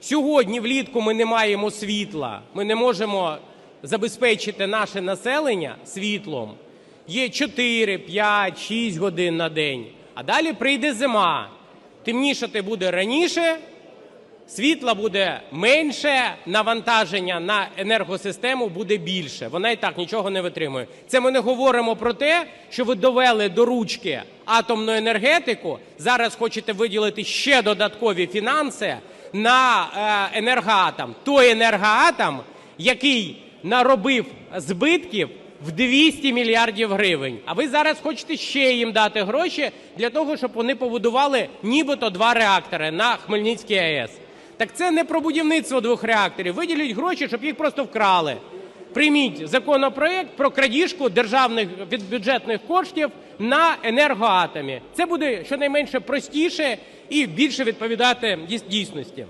Сьогодні влітку ми не маємо світла, ми не можемо забезпечити наше населення світлом. Є 4, 5, 6 годин на день, а далі прийде зима. Темнішати буде раніше, світла буде менше, навантаження на енергосистему буде більше. Вона і так нічого не витримує. Це ми не говоримо про те, що ви довели до ручки атомну енергетику. Зараз хочете виділити ще додаткові фінанси на е, енергоатом. Той енергоатом, який наробив збитків в 200 мільярдів гривень. А ви зараз хочете ще їм дати гроші для того, щоб вони побудували нібито два реактори на Хмельницькій АЕС. Так це не про будівництво двох реакторів. Виділіть гроші, щоб їх просто вкрали. Прийміть законопроект про крадіжку державних бюджетних коштів на енергоатомі. Це буде щонайменше простіше і більше відповідати дійс- дійсності.